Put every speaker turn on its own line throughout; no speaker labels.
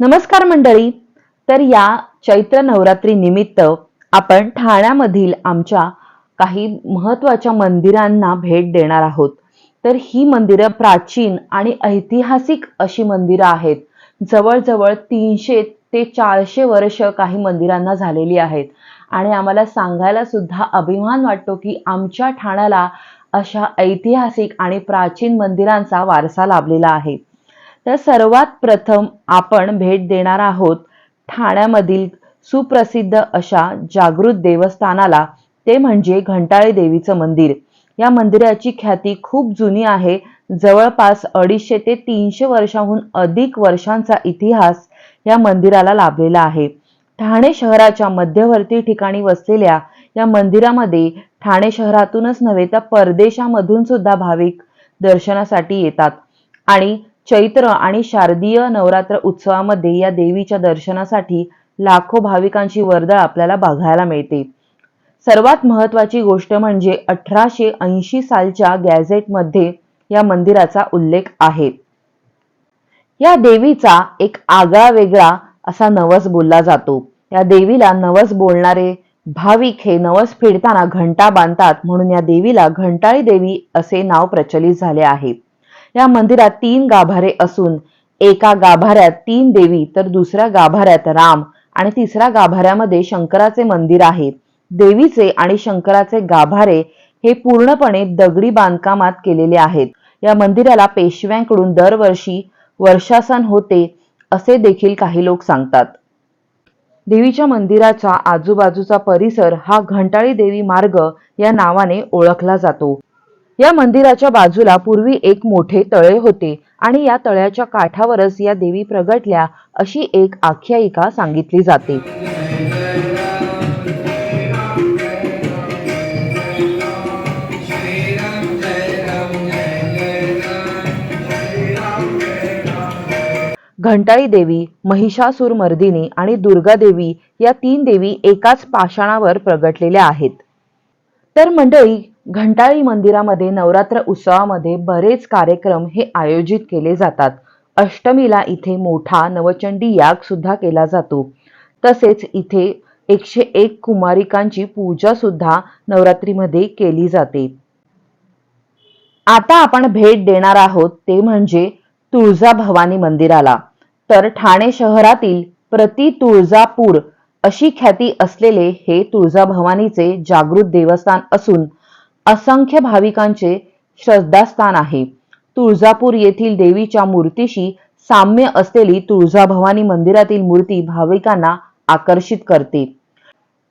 नमस्कार मंडळी. तर या चैत्र नवरात्री निमित्त आपण ठाण्यामधील आमच्या काही महत्त्वाच्या मंदिरांना भेट देणार आहोत. तर ही मंदिरं प्राचीन आणि ऐतिहासिक अशी मंदिरं आहेत. जवळजवळ तीनशे ते चारशे वर्ष काही मंदिरांना झालेली आहेत. आणि आम्हाला सांगायला सुद्धा अभिमान वाटतो की आमच्या ठाण्याला अशा ऐतिहासिक आणि प्राचीन मंदिरांचा वारसा लाभलेला आहे. तर सर्वात प्रथम आपण भेट देणार आहोत ठाण्यामधील सुप्रसिद्ध अशा जागृत देवस्थानाला. ते म्हणजे घंटाळे देवीचं मंदिर. या मंदिराची ख्याती खूप जुनी आहे. जवळपास अडीचशे ते तीनशे वर्षाहून अधिक वर्षांचा इतिहास या मंदिराला लाभलेला आहे. ठाणे शहराच्या मध्यवर्ती ठिकाणी वसलेल्या या मंदिरामध्ये ठाणे शहरातूनच नव्हे तर परदेशामधून सुद्धा भाविक दर्शनासाठी येतात. आणि चैत्र आणि शारदीय नवरात्र उत्सवामध्ये या देवीच्या दर्शनासाठी लाखो भाविकांची वर्दळ आपल्याला बघायला मिळते. सर्वात महत्वाची गोष्ट म्हणजे अठराशे ऐंशी सालच्या गॅझेटमध्ये या मंदिराचा उल्लेख आहे. या देवीचा एक आगळा वेगळा असा नवस बोलला जातो. या देवीला नवस बोलणारे भाविक हे नवस फेडताना घंटा बांधतात म्हणून या देवीला घंटाळी देवी असे नाव प्रचलित झाले आहे. या मंदिरात तीन गाभारे असून एका गाभाऱ्यात तीन देवी तर दुसऱ्या गाभाऱ्यात राम आणि तिसऱ्या गाभाऱ्यामध्ये शंकराचे मंदिर आहे. देवीचे आणि शंकराचे गाभारे हे पूर्णपणे दगडी बांधकामात केलेले आहेत. या मंदिराला पेशव्यांकडून दरवर्षी वर्षासन होते असे देखील काही लोक सांगतात. देवीच्या मंदिराच्या आजूबाजूचा परिसर हा घंटाळी देवी मार्ग या नावाने ओळखला जातो. या मंदिराच्या बाजूला पूर्वी एक मोठे तळे होते आणि या तळ्याच्या काठावरच या देवी प्रगटल्या अशी एक आख्यायिका सांगितली जाते. घंटाळी देवी महिषासूर मर्दिनी आणि दुर्गा देवी या तीन देवी एकाच पाषाणावर प्रगटलेल्या आहेत. तर मंडळी घंटाळी मंदिरामध्ये नवरात्र उत्सवामध्ये बरेच कार्यक्रम हे आयोजित केले जातात. अष्टमीला इथे मोठा नवचंडी याग सुद्धा केला जातो. तसेच इथे एकशे एक कुमारिकांची पूजा सुद्धा नवरात्रीमध्ये केली जाते. आता आपण भेट देणार आहोत ते म्हणजे तुळजाभवानी मंदिराला. तर ठाणे शहरातील प्रति तुळजापूर अशी ख्याती असलेले हे तुळजाभवानीचे जागृत देवस्थान असून असंख्य भाविकांचे श्रद्धास्थान आहे. तुळजापूर येथील देवीच्या मूर्तीशी साम्य असलेली तुळजाभवानी मंदिरातील मूर्ती भाविकांना आकर्षित करते.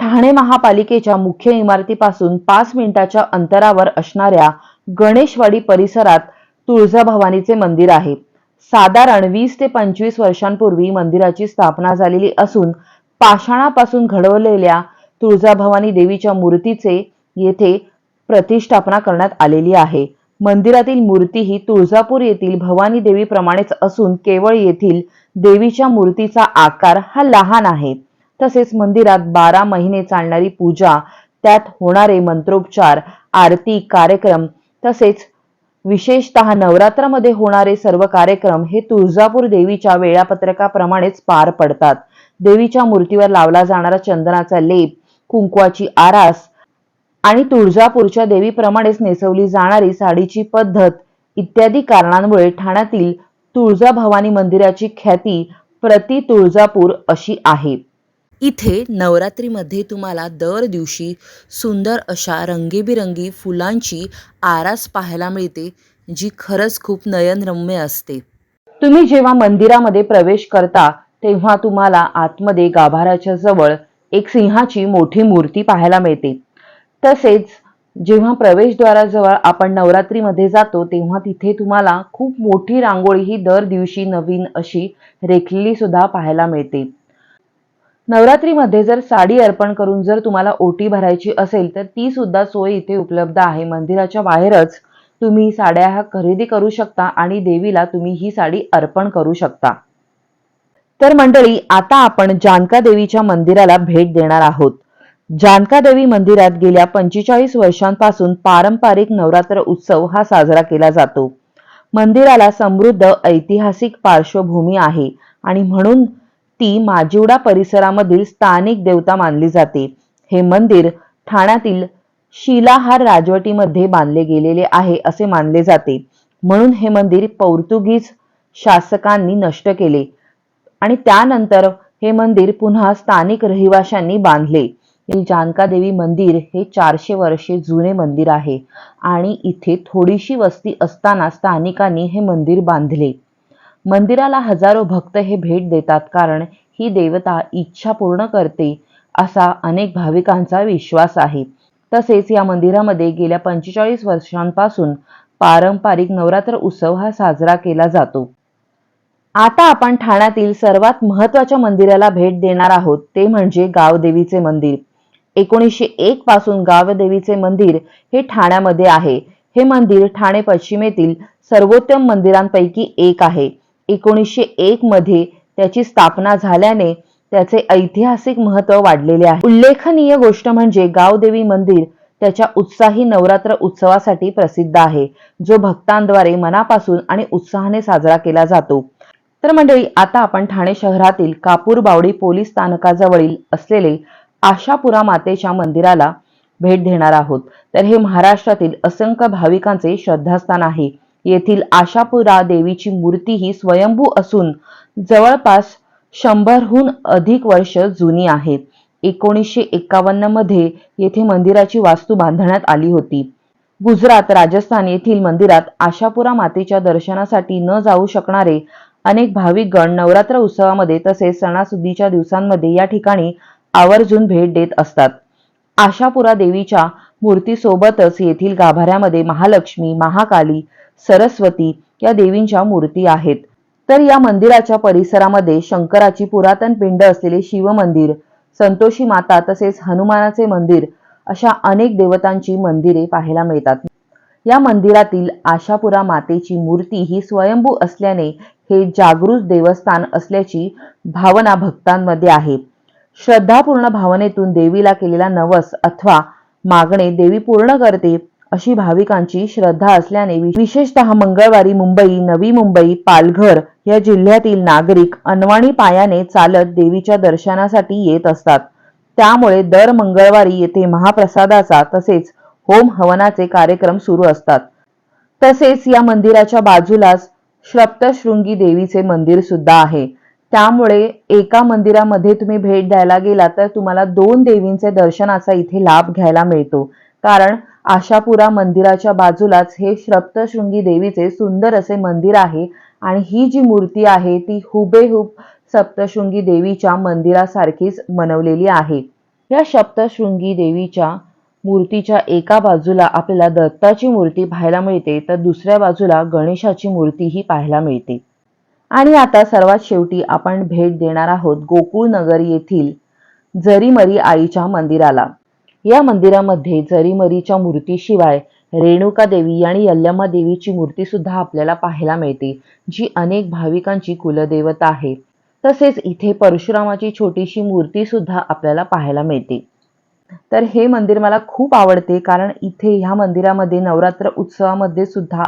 ठाणे महापालिकेच्या मुख्य इमारतीपासून पाच मिनिटाच्या अंतरावर असणाऱ्या गणेशवाडी परिसरात तुळजाभवानीचे मंदिर आहे. साधारण वीस ते पंचवीस वर्षांपूर्वी मंदिराची स्थापना झालेली असून पाषाणापासून घडवलेल्या तुळजाभवानी देवीच्या मूर्तीचे येथे प्रतिष्ठापना करण्यात आलेली आहे. मंदिरातील मूर्ती ही तुळजापूर येथील भवानी देवीप्रमाणेच असून केवळ येथील देवीच्या मूर्तीचा आकार हा लहान आहे. तसेच मंदिरात बारा महिने चालणारी पूजा त्यात होणारे मंत्रोपचार आरती कार्यक्रम तसेच विशेषतः नवरात्रामध्ये होणारे सर्व कार्यक्रम हे तुळजापूर देवीच्या वेळापत्रकाप्रमाणेच पार पडतात. देवीच्या मूर्तीवर लावला जाणारा चंदनाचा लेप कुंकवाची आरास आणि तुळजापूरच्या देवीप्रमाणेच नेसवली जाणारी साडीची पद्धत इत्यादी कारणांमुळे ठाण्यातील तुळजाभवानी मंदिराची ख्याती प्रति तुळजापूर अशी आहे. इथे नवरात्रीमध्ये तुम्हाला दर दिवशी सुंदर अशा रंगीबिरंगी फुलांची आरास पाहायला मिळते जी खरंच खूप नयनरम्य असते. तुम्ही जेव्हा मंदिरामध्ये प्रवेश करता तेव्हा तुम्हाला आतमध्ये गाभाऱ्याच्या जवळ एक सिंहाची मोठी मूर्ती पाहायला मिळते. तसेच जेव्हा प्रवेशद्वाराजवळ आपण नवरात्रीमध्ये जातो तेव्हा तिथे तुम्हाला खूप मोठी रांगोळी ही दर दिवशी नवीन अशी रेखलेली सुद्धा पाहायला मिळते. नवरात्रीमध्ये जर साडी अर्पण करून जर तुम्हाला ओटी भरायची असेल तर ती सुद्धा सोय इथे उपलब्ध आहे. मंदिराच्या बाहेरच तुम्ही साड्या ह्या खरेदी करू शकता आणि देवीला तुम्ही ही साडी अर्पण करू शकता. तर मंडळी आता आपण जानका देवीच्या मंदिराला भेट देणार आहोत. जानका देवी मंदिरात गेल्या पंचेचाळीस वर्षांपासून पारंपरिक नवरात्र उत्सव हा साजरा केला जातो. मंदिराला समृद्ध ऐतिहासिक पार्श्वभूमी आहे आणि म्हणून ती माजिवडा परिसरामधील स्थानिक देवता मानली जाते. हे मंदिर ठाण्यातील शिलाहार राजवटीमध्ये बांधले गेलेले आहे असे मानले जाते. म्हणून हे मंदिर पोर्तुगीज शासकांनी नष्ट केले आणि त्यानंतर हे मंदिर पुन्हा स्थानिक रहिवाशांनी बांधले. जानका देवी मंदिर हे चारशे वर्षे जुने मंदिर आहे. आणि इथे थोडीशी वस्ती असताना स्थानिकांनी हे मंदिर बांधले. मंदिराला हजारो भक्त हे भेट देतात कारण ही देवता इच्छा पूर्ण करते असा अनेक भाविकांचा विश्वास आहे. तसेच या मंदिरामध्ये गेल्या पंचेचाळीस वर्षांपासून पारंपरिक नवरात्र उत्सव हा साजरा केला जातो. आता आपण ठाण्यातील सर्वात महत्त्वाच्या मंदिराला भेट देणार आहोत ते म्हणजे गावदेवीचे मंदिर. एकोणीसशे एक पासून गावदेवीचे मंदिर हे ठाण्यामध्ये आहे. हे मंदिर ठाणे पश्चिमेतील सर्वोत्तम मंदिरांपैकी एक आहे. एकोणीसशे एक मध्ये त्याची स्थापना झाल्याने त्याचे ऐतिहासिक महत्त्व वाढलेले आहे. उल्लेखनीय गोष्ट म्हणजे गावदेवी मंदिर त्याच्या उत्साही नवरात्र उत्सवासाठी प्रसिद्ध आहे जो भक्तांद्वारे मनापासून आणि उत्साहाने साजरा केला जातो. तर मंडळी आता आपण ठाणे शहरातील कापूर बावडी पोलीस स्थानकाजवळील असलेले आशापुरा मातेच्या मंदिराला भेट देणार आहोत. तर हे महाराष्ट्रातील असंख्य भाविकांचे श्रद्धास्थान आहे. येथील आशापुरा देवीची मूर्ती ही स्वयंभू असून जवळपास शंभरहून अधिक वर्ष जुनी आहे. एकोणीसशे एकावन्नमध्ये येथे मंदिराची वास्तू बांधण्यात आली होती. गुजरात राजस्थान येथील मंदिरात आशापुरा मातेच्या दर्शनासाठी न जाऊ शकणारे अनेक भाविक गण नवरात्र उत्सवामध्ये तसेच सणासुदीच्या दिवसांमध्ये या ठिकाणी आवर्जून भेट देत असतात. आशापुरा देवीच्या मूर्तीसोबतच येथील गाभाऱ्यामध्ये महालक्ष्मी महाकाली सरस्वती या देवींच्या मूर्ती आहेत. तर या मंदिराच्या परिसरामध्ये शंकराची पुरातन पिंड असलेले शिवमंदिर संतोषी माता तसेच हनुमानाचे मंदिर अशा अनेक देवतांची मंदिरे पाहायला मिळतात. या मंदिरातील आशापुरा मातेची मूर्ती ही स्वयंभू असल्याने हे जागृत देवस्थान असल्याची भावना भक्तांमध्ये आहे. श्रद्धापूर्ण भावनेतून देवीला केलेला नवस अथवा मागणे देवी पूर्ण करते अशी भाविकांची श्रद्धा असल्याने विशेषतः मंगळवारी मुंबई नवी मुंबई पालघर या जिल्ह्यातील नागरिक अनवाणी पायाने चालत देवीच्या दर्शनासाठी येत असतात. त्यामुळे दर मंगळवारी येथे महाप्रसादाचा तसेच होम हवनाचे कार्यक्रम सुरू असतात. तसेच या मंदिराच्या बाजूलाच सप्तशृंगी देवीचे मंदिर सुद्धा आहे. त्यामुळे एका मंदिरामध्ये तुम्ही भेट द्यायला गेला तर तुम्हाला दोन देवींचे दर्शनाचा इथे लाभ घ्यायला मिळतो. कारण आशापुरा मंदिराच्या बाजूलाच हे सप्तशृंगी देवीचे सुंदर असे मंदिर आहे आणि ही जी मूर्ती आहे ती हुबेहूब सप्तशृंगी देवीच्या मंदिरासारखीच बनवलेली आहे. या सप्तशृंगी देवीच्या मूर्तीच्या एका बाजूला आपल्याला दत्ताची मूर्ती पाहायला मिळते तर दुसऱ्या बाजूला गणेशाची मूर्तीही पाहायला मिळते. आणि आता सर्वात शेवटी आपण भेट देणार आहोत गोकुळनगर येथील जरीमरी आईच्या मंदिराला. या मंदिरामध्ये जरीमरीच्या मूर्तीशिवाय रेणुका देवी आणि यल्लम्मा देवीची मूर्ती सुद्धा आपल्याला पाहायला मिळते जी अनेक भाविकांची कुलदेवता आहे तसेच इथे परशुरामाची छोटीशी मूर्ती सुद्धा आपल्याला पाहायला मिळते. तर हे मंदिर मला खूप आवडते कारण इथे ह्या मंदिरामध्ये नवरात्र उत्सवामध्ये सुद्धा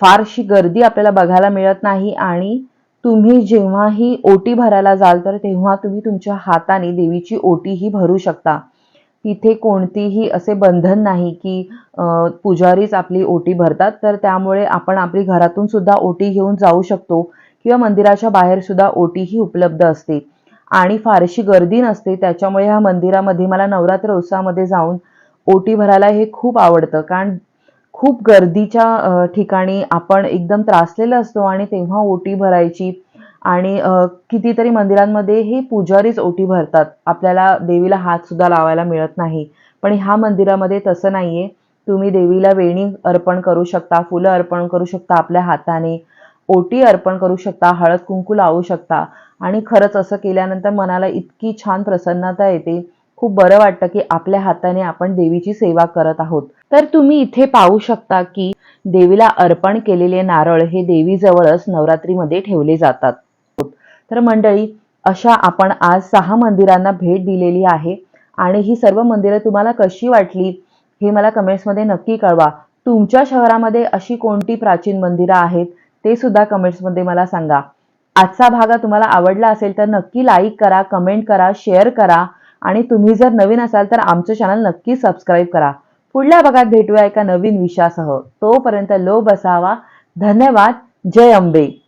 फारशी गर्दी आपल्याला बघायला मिळत नाही आणि तुम्ही जेव्हाही ओटी भरायला जाल तर तेव्हा तुम्ही तुमच्या हाताने देवीची ओटीही भरू शकता. तिथे कोणतीही असे बंधन नाही की पुजारीच आपली ओटी भरतात तर त्यामुळे आपण आपली घरातून सुद्धा ओटी घेऊन जाऊ शकतो किंवा मंदिराच्या बाहेर सुद्धा ओटीही उपलब्ध असते. आणि फारशी गर्दी नसते त्याच्यामुळे ह्या मंदिरामध्ये मला नवरात्र उत्सवामध्ये जाऊन ओटी भरायला हे खूप आवडतं. कारण खूप गर्दीच्या ठिकाणी आपण एकदम त्रासलेलं असतो आणि तेव्हा ओटी भरायची आणि कितीतरी मंदिरांमध्ये हे पुजारीच ओटी भरतात. आपल्याला देवीला हातसुद्धा लावायला मिळत नाही. पण ह्या मंदिरामध्ये तसं नाही आहे तुम्ही देवीला वेणी अर्पण करू शकता फुलं अर्पण करू शकता आपल्या हाताने ओटी अर्पण करू शकता हळद कुंकू लावू शकता. आणि खरंच असं केल्यानंतर मनाला इतकी छान प्रसन्नता येते. खूप बरं वाटतं की आपल्या हाताने आपण देवीची सेवा करत आहोत. तर तुम्ही इथे पाहू शकता की देवीला अर्पण केलेले नारळ हे देवीजवळच नवरात्रीमध्ये ठेवले जातात. तर मंडळी अशा आपण आज सहा मंदिरांना भेट दिलेली आहे आणि ही सर्व मंदिरं तुम्हाला कशी वाटली हे मला कमेंट्समध्ये नक्की कळवा. तुमच्या शहरामध्ये अशी कोणती प्राचीन मंदिरं आहेत ते सुद्धा कमेंट्समध्ये मला सांगा. आजचा भाग तुम्हाला आवडला असेल तर नक्की लाईक करा कमेंट करा शेअर करा. आणि तुम्ही जर नवीन असाल तर आमचं चॅनल नक्की सबस्क्राईब करा. पुढल्या भागात भेटूया एका नवीन विषयासह. तोपर्यंत लो बसावा. धन्यवाद. जय अंबे.